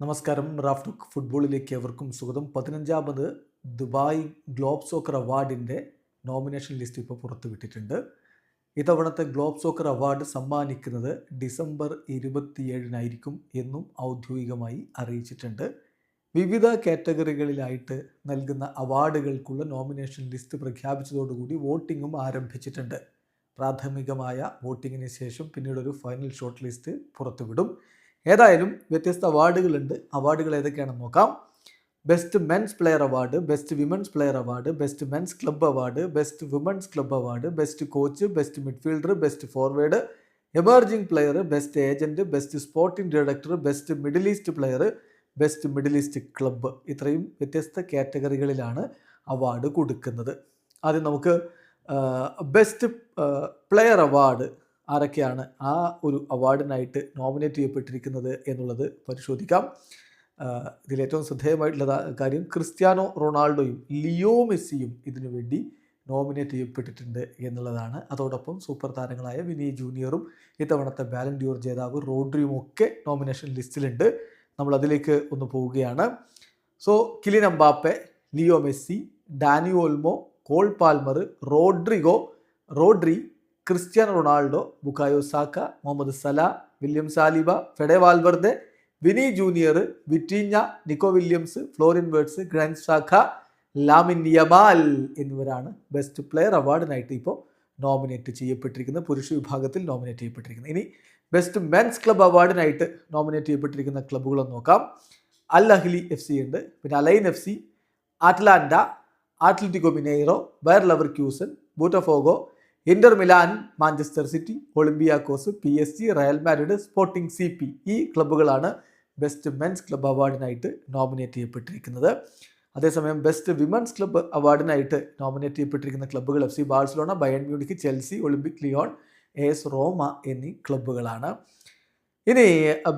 നമസ്കാരം. റാഫ്റ്റുക്ക് ഫുട്ബോളിലേക്ക് എവർക്കും സ്വാഗതം. പതിനഞ്ചാമത് ദുബായ് ഗ്ലോബ് സോക്കർ അവാർഡിന്റെ നോമിനേഷൻ ലിസ്റ്റ് ഇപ്പോൾ പുറത്തുവിട്ടിട്ടുണ്ട്. ഇത്തവണത്തെ ഗ്ലോബ് സോക്കർ അവാർഡ് സമ്മാനിക്കുന്നത് ഡിസംബർ ഇരുപത്തിയേഴിനായിരിക്കും എന്നും ഔദ്യോഗികമായി അറിയിച്ചിട്ടുണ്ട്. വിവിധ കാറ്റഗറികളിലായിട്ട് നൽകുന്ന അവാർഡുകൾക്കുള്ള നോമിനേഷൻ ലിസ്റ്റ് പ്രഖ്യാപിച്ചതോടുകൂടി വോട്ടിങ്ങും ആരംഭിച്ചിട്ടുണ്ട്. പ്രാഥമികമായ വോട്ടിങ്ങിന് ശേഷം പിന്നീട് ഒരു ഫൈനൽ ഷോർട്ട് ലിസ്റ്റ് പുറത്തുവിടും. ഏതായാലും വ്യത്യസ്ത അവാർഡുകളുണ്ട്. അവാർഡുകൾ ഏതൊക്കെയാണെന്ന് നോക്കാം. Best men's player award best women's player award best men's club award best women's club award best coach best midfielder best forward emerging player best agent best sporting director best Middle East player best Middle East club ഇത്രയും വ്യത്യസ്ത കാറ്റഗറികളിലാണ് award കൊടുക്കുന്നത്. ആദ്യം നമുക്ക് best player award ആരൊക്കെയാണ് ആ ഒരു അവാർഡിനായിട്ട് nominate ചെയ്യപ്പെട്ടിരിക്കുന്നത് എന്നുള്ളത് പരിശോധിക്കാം. ഇതിൽ ഇതിലേറ്റവും ശ്രദ്ധേയമായിട്ടുള്ള കാര്യം ക്രിസ്ത്യാനോ റൊണാൾഡോയും ലിയോ മെസ്സിയും ഇതിനു വേണ്ടി നോമിനേറ്റ് ചെയ്യപ്പെട്ടിട്ടുണ്ട് എന്നുള്ളതാണ്. അതോടൊപ്പം സൂപ്പർ താരങ്ങളായ വിനി ജൂനിയറും ഇത്തവണത്തെ ബാലൻഡ്യൂർ ജേതാവ് റോഡ്രിയും ഒക്കെ നോമിനേഷൻ ലിസ്റ്റിലുണ്ട്. നമ്മൾ അതിലേക്ക് ഒന്ന് പോവുകയാണ്. So Kylian Mbappe Leo Messi Dani Olmo Cole Palmer Rodrygo Rodri Cristiano Ronaldo Bukayo Saka Mohamed Salah William Saliba Fede Valverde Vini Junior Vitinha Nico Williams Florian Wirtz Granit Xhaka Lamine Yamal എന്നിവരാണ് best player അവാർഡിനായിട്ട് ഇപ്പോൾ nominate ചെയ്യപ്പെട്ടിരിക്കുന്നത്. പുരുഷ വിഭാഗത്തിൽ nominate ചെയ്യപ്പെട്ടിരിക്കുന്നത്. ഇനി best men's club അവാർഡിനായിട്ട് nominate ചെയ്യപ്പെട്ടിരിക്കുന്ന ക്ലബ്ബുകളൊന്ന് നോക്കാം. അൽ അഹ്ലി എഫ് സി ഉണ്ട് പിന്നെ Al Ain F C Atalanta Atletico Mineiro Bayer lover ക്യൂസൻ Botafogo Inter Milan Manchester City Olympiacos P S G Real Madrid Sporting C P ഈ ക്ലബ്ബുകളാണ് best men's club അവാർഡിനായിട്ട് nominate ചെയ്യപ്പെട്ടിരിക്കുന്നത്. അതേസമയം best women's club അവാർഡിനായിട്ട് nominate ചെയ്യപ്പെട്ടിരിക്കുന്ന ക്ലബ്ബുകൾ F C Barcelona Bayern Munich Chelsea Olympique Lyon S Roma എന്നീ ക്ലബ്ബുകളാണ്. ഇനി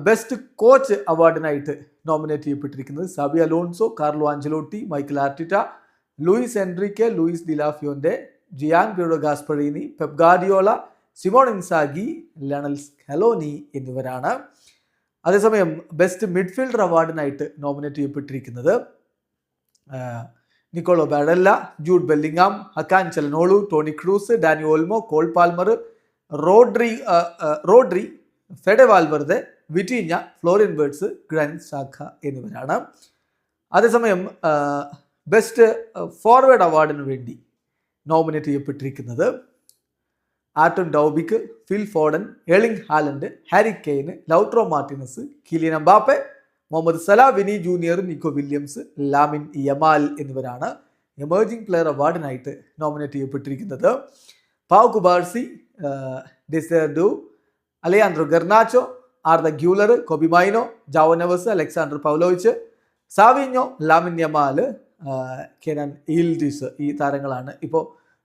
ബെസ്റ്റ് കോച്ച് അവാർഡിനായിട്ട് nominate ചെയ്യപ്പെട്ടിരിക്കുന്നത് Xabi Alonso Carlo Ancelotti Mikel Arteta Luis Enrique Luis de la Fuente Gian Piero Gasperini Pep Guardiola Simone Inzaghi Lionel Scaloni എന്നിവരാണ്. അതേസമയം best midfielder അവാർഡിനായിട്ട് nominate ചെയ്യപ്പെട്ടിരിക്കുന്നത് Nicolo Barella Jude Bellingham Hakan Calhanoglu Toni Kroos Dani Olmo Cole Palmer Rodri Rodri Fede Valverde Vitinha Florian Wirtz Granit Xhaka എന്നിവരാണ്. അതേസമയം best forward അവാർഡിന് വേണ്ടി nominate ചെയ്യപ്പെട്ടിരിക്കുന്നത്. Artem Dovbyk Phil Foden Erling Haaland Harry Kane Lautaro Martinez Kylian Mbappe Mohamed Salah Vini Junior Nico Williams Lamine Yamal എന്നിവരാണ് emerging player അവാർഡിനായിട്ട് nominate ചെയ്യപ്പെട്ടിരിക്കുന്നത്. Pau Cubarsi Desire Alejandro Garnacho Arda Guler Kobbie Mainoo Joao Neves Alexander Pavlovic Savinho Lamine Yamal Kenan Yildiz ഈ താരങ്ങളാണ്. ഇപ്പോൾ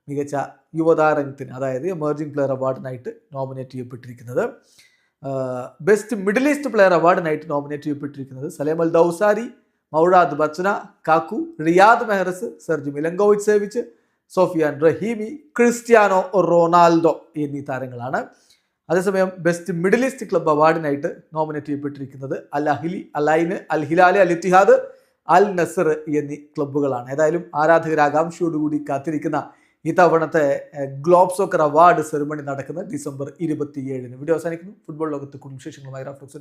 മികച്ച യുവതാരത്തിന് അതായത് emerging player അവാർഡിനായിട്ട് nominate ചെയ്യപ്പെട്ടിരിക്കുന്നത്. ബെസ്റ്റ് മിഡിൽ ഈസ്റ്റ് പ്ലെയർ അവാർഡിനായിട്ട് nominate ചെയ്യപ്പെട്ടിരിക്കുന്നത് Salem Al Dawsari Mourad Batna Kaku Riyad Mahrez Sergej Milinkovic Savic Sofiane Rahimi Cristiano Ronaldo എന്നീ താരങ്ങളാണ്. അതേസമയം ബെസ്റ്റ് മിഡിൽ ഈസ്റ്റ് ക്ലബ് അവാർഡിനായിട്ട് nominate ചെയ്യപ്പെട്ടിരിക്കുന്നത് Al Ahly Al Ain Al Hilal Al Ittihad Al Nassr എന്നീ ക്ലബ്ബുകളാണ് ഏതായാലും ആരാധകരാകാംക്ഷയോടുകൂടി കാത്തിരിക്കുന്ന ഇത്തവണത്തെ ഗ്ലോബ് സോക്കർ അവാർഡ് സെറിമണി നടക്കുന്നത് ഡിസംബർ ഇരുപത്തിയേഴിന്. വീഡിയോ അവസാനിക്കുന്നു. ഫുട്ബോൾ ലോകത്ത് കുടുംബ വിശേഷങ്ങളുമായി റാഫ്റ്റോക്സ്